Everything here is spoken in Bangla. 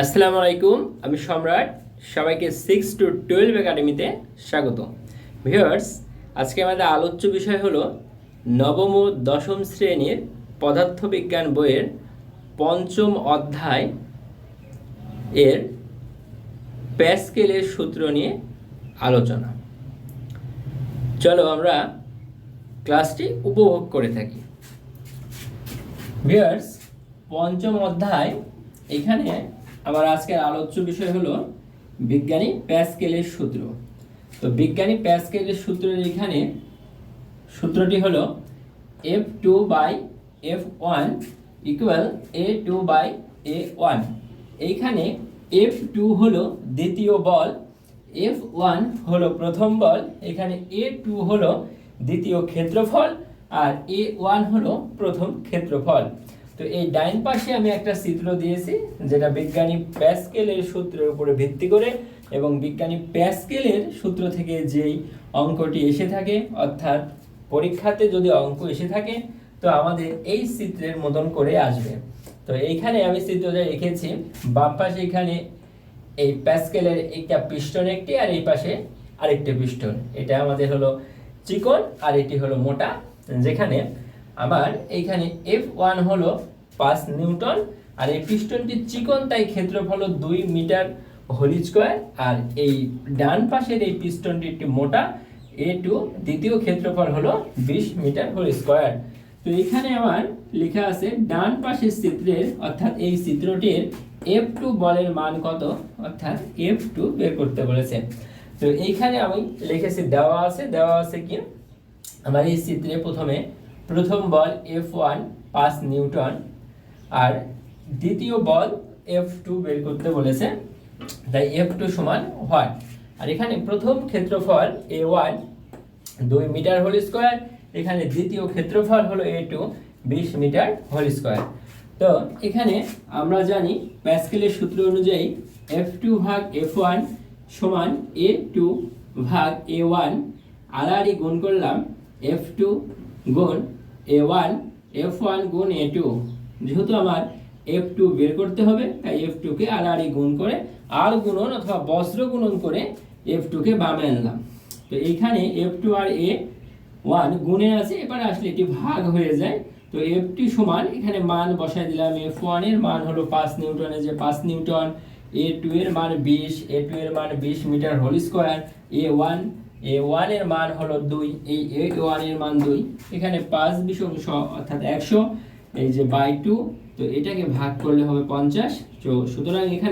আসসালামু আলাইকুম, আমি সম্রাট। সবাইকে সিক্স টু টুয়েলভ একাডেমিতে স্বাগত ভিউয়ার্স আজকে আমাদের আলোচ্য বিষয় হলো নবম ও দশম শ্রেণির পদার্থবিজ্ঞান বইয়ের পঞ্চম অধ্যায় এর প্যাসকেলের সূত্র নিয়ে আলোচনা। চলো আমরা ক্লাসটি উপভোগ করে থাকি। ভিউয়ার্স পঞ্চম অধ্যায় এখানে আমার আজকের আলোচ্য বিষয় হলো বিজ্ঞানী প্যাসকেলের সূত্র। তো বিজ্ঞানী প্যাসকেলের সূত্রের এখানে সূত্রটি হলো F two by F one equal A two by A one. এইখানে এফ টু হলো দ্বিতীয় বল, এফ ওয়ান হলো প্রথম বল, এখানে এ টু হলো দ্বিতীয় ক্ষেত্রফল আর এ ওয়ান হলো প্রথম ক্ষেত্রফল। তো এই ডাইন পাশে আমি একটা চিত্র দিয়েছি, যেটা বিজ্ঞানী প্যাসকেলের সূত্রের উপরে ভিত্তি করে এবং বিজ্ঞানী প্যাসকেলের সূত্র থেকে যেই অঙ্কটি এসে থাকে, অর্থাৎ পরীক্ষাতে যদি অঙ্ক এসে থাকে, তো আমাদের এই চিত্রের মতন করে আসবে। তো এইখানে আমি চিত্রটা রেখেছি বাম পাশে এখানে এই প্যাসকেলের একটা পিস্টন একটি, আর এই পাশে আরেকটি পিস্টন এটা আমাদের হলো চিকন, আর এটি হলো মোটা, যেখানে আমার এইখানে এফ ওয়ান হলো পাঁচ নিউটন, আর এই পিস্টনটি চিকন, তাই ক্ষেত্রফল দুই মিটার হোল স্কোয়ার। আর এই ডান পাশের এই পিস্টনটি একটি মোটা এ টু দ্বিতীয় ক্ষেত্রফল হলো বিশ মিটার হোল স্কোয়ার। তো এখানে আমার লেখা আছে, ডান পাশের চিত্রের, অর্থাৎ এই চিত্রটির এফ টু বলের মান কত? অর্থাৎ এফ টু বের করতে বলেছে। তো এইখানে আমি লিখেছি, দেওয়া আছে দেওয়া আছে কি? আমার এই চিত্রে প্রথমে প্রথম বল এফ ওয়ান পাঁচ নিউটন আর দ্বিতীয় বল এফ টু বের করতে বলেছে। তাই এফ টু সমান হয় আর এখানে প্রথম ক্ষেত্রফল এ ওয়ান দুই মিটার হোল স্কোয়ার। এখানে দ্বিতীয় ক্ষেত্রফল হলো এ টু বিশ মিটার হোল স্কোয়ার। তো এখানে আমরা জানি প্যাসকেলের সূত্র অনুযায়ী এফ টু ভাগ এফ ওয়ান সমান এ টু ভাগ এ ওয়ান আড়াআড়ি গুণ করলাম এফ টু গুণ এ ওয়ান এফ ওয়ান গুণ এ টু যেহেতু আমার এফ টু বের করতে হবে, তাই এফ টুকে আড়াআড়ি গুণ করে আর গুণন অথবা বজ্র গুণন করে এফ টুকে বামে আনলাম। তো এইখানে এফ টু আর এ ওয়ান গুণে আছে, এবার আসলে এটি ভাগ হয়ে যায়। তো এফ টি সমান, এখানে মান বসাই দিলাম এফ ওয়ানের মান হলো পাঁচ নিউটনের যে পাঁচ নিউটন। এ টু এর মান বিশ এ টু এর মান বিশ metre whole square. A one A ওয়ানের মান হলো দুই, এই এ ওয়ানের মান দুই, এখানে পাঁচ বিশংশ অর্থাৎ একশো, এই যে বাই টু তো এটাকে ভাগ করলে হবে পঞ্চাশ, তো সুতরাং এখানে